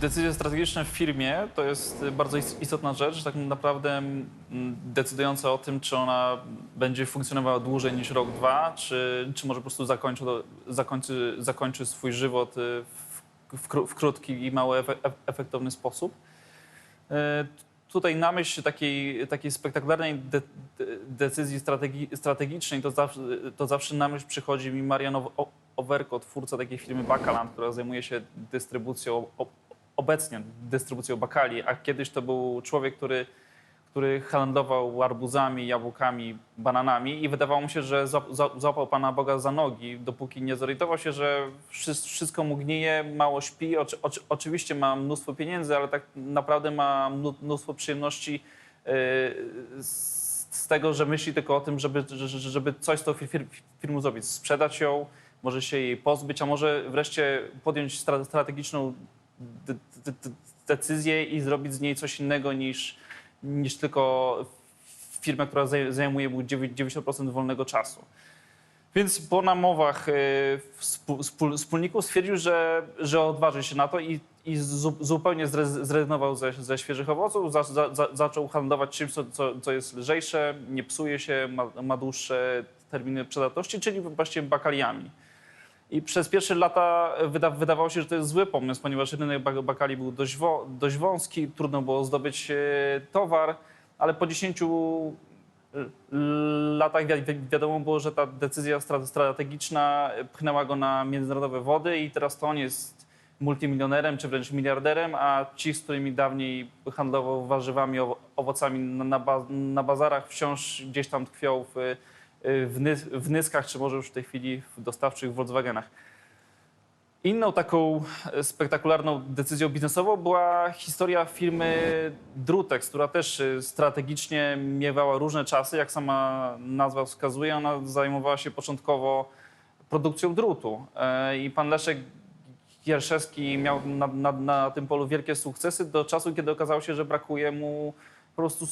Decyzje strategiczne w firmie to jest bardzo is- istotna rzecz, tak naprawdę mm, decydująca o tym, czy ona będzie funkcjonowała dłużej niż rok, dwa, czy, czy może po prostu zakończy, zakończy, zakończy swój żywot y, w, w, kró- w krótki i mało efe, ef- efektowny sposób. E, Tutaj na myśl takiej, takiej spektakularnej de, de, decyzji strategi, strategicznej to zawsze, to zawsze na myśl przychodzi mi Marian Overko, twórca takiej firmy Bakaland, która zajmuje się dystrybucją, obecnie dystrybucją bakali, a kiedyś to był człowiek, który, który handlował arbuzami, jabłkami, bananami i wydawało mu się, że złapał Pana Boga za nogi, dopóki nie zorientował się, że wszy- wszystko mu gnije, mało śpi, oczy, oczy, oczywiście ma mnóstwo pieniędzy, ale tak naprawdę ma mnóstwo przyjemności yy, z, tego, że myśli tylko o tym, żeby, że- że- żeby coś z tą fir- fir- firmą zrobić, sprzedać ją, może się jej pozbyć, a może wreszcie podjąć stra- strategiczną decyzję i zrobić z niej coś innego niż, niż tylko firmę, która zaj- zajmuje mu 90% wolnego czasu. Więc po namowach wspól- wspólników stwierdził, że, że odważy się na to i, i zu, zupełnie zre- zrezygnował ze, ze świeżych owoców, za, za, za, zaczął handlować czymś, co, co jest lżejsze, nie psuje się, ma, ma dłuższe terminy przydatności, czyli właśnie bakaliami. I przez pierwsze lata wyda, wydawało się, że to jest zły pomysł, ponieważ rynek bak- bakali był dość, dość wąski, trudno było zdobyć e, towar, ale po 10 l- latach wi- wi- wiadomo było, że ta decyzja stra- strategiczna pchnęła go na międzynarodowe wody i teraz to on jest multimilionerem czy wręcz miliarderem, a ci, z którymi dawniej handlował warzywami, owo- owocami na, ba, na bazarach wciąż gdzieś tam tkwią w, w, ny, w Nyskach, czy może już w tej chwili w dostawczych Volkswagenach. Inną taką e, spektakularną decyzją biznesową była historia firmy Drutex, która też e, strategicznie miewała różne czasy. Jak sama nazwa wskazuje, ona zajmowała się początkowo produkcją drutu. E, I pan Leszek Gierszewski miał na, na, na tym polu wielkie sukcesy do czasu, kiedy okazało się, że brakuje mu po prostu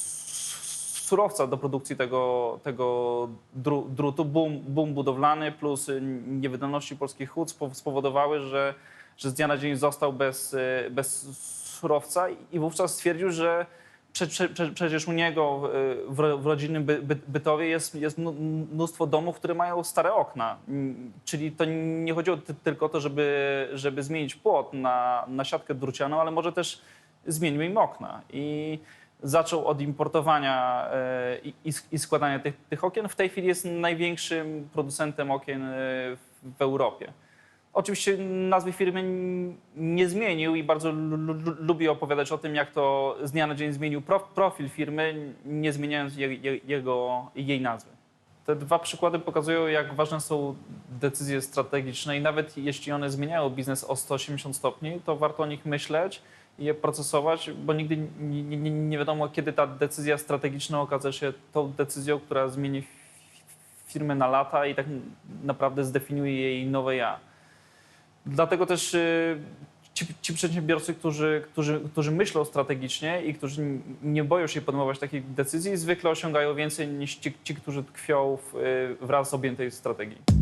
surowca do produkcji tego, tego dru, drutu. Boom, boom budowlany plus y, niewydolności polskich hut spo- spowodowały, że, że z dnia na dzień został bez, y, bez surowca i wówczas stwierdził, że prze, prze, prze, przecież u niego y, w, ro- w rodzinnym by, by, bytowie jest, jest mnó- mnóstwo domów, które mają stare okna. Mm, Czyli to nie chodziło ty, tylko o to, żeby, żeby zmienić płot na, na siatkę drucianą, ale może też zmienił im okna. I zaczął od importowania e, i, i, sk- i składania tych, tych okien. W tej chwili jest największym producentem okien e, w, Europie. Oczywiście nazwy firmy nie zmienił i bardzo lu- lu- lubi opowiadać o tym, jak to z dnia na dzień zmienił pro, profil firmy, nie zmieniając je, je, jego, jej nazwy. Te dwa przykłady pokazują, jak ważne są decyzje strategiczne i nawet jeśli one zmieniają biznes o 180 stopni, to warto o nich myśleć je procesować, bo nigdy nie, nie, nie- wiadomo, kiedy ta decyzja strategiczna okaże się tą decyzją, która zmieni firmę na lata i tak naprawdę zdefiniuje jej nowe ja. Dlatego też y, ci, ci przedsiębiorcy, którzy, którzy, którzy myślą strategicznie i którzy nie boją się podejmować takich decyzji, zwykle osiągają więcej niż ci, ci którzy tkwią w, y, wraz z objętej strategii.